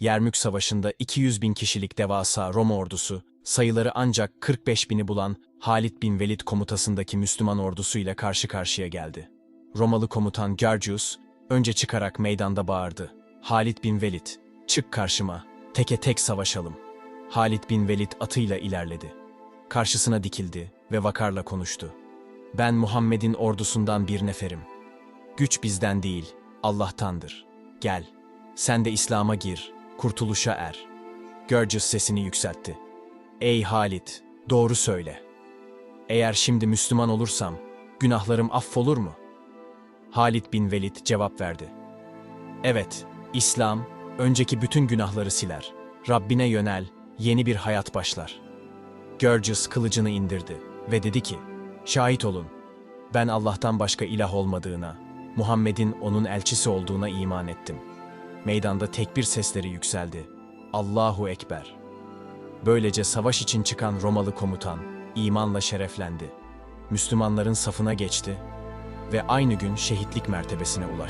Yermük Savaşı'nda 200 bin kişilik devasa Roma ordusu, sayıları ancak 45 bini bulan Halit bin Velid komutasındaki Müslüman ordusuyla karşı karşıya geldi. Romalı komutan Gergius, önce çıkarak meydanda bağırdı. Halit bin Velid, çık karşıma, teke tek savaşalım. Halit bin Velid atıyla ilerledi. Karşısına dikildi ve vakarla konuştu. Ben Muhammed'in ordusundan bir neferim. Güç bizden değil, Allah'tandır. Gel, sen de İslam'a gir, kurtuluşa er. Görcüs sesini yükseltti. Ey Halit, doğru söyle. Eğer şimdi Müslüman olursam, günahlarım affolur mu? Halit bin Velid cevap verdi. Evet, İslam, önceki bütün günahları siler. Rabbine yönel, yeni bir hayat başlar. Görcüs kılıcını indirdi ve dedi ki, Şahit olun, ben Allah'tan başka ilah olmadığına, Muhammed'in onun elçisi olduğuna iman ettim. Meydanda tekbir sesleri yükseldi. Allahu Ekber. Böylece savaş için çıkan Romalı komutan imanla şereflendi. Müslümanların safına geçti ve aynı gün şehitlik mertebesine ulaştı.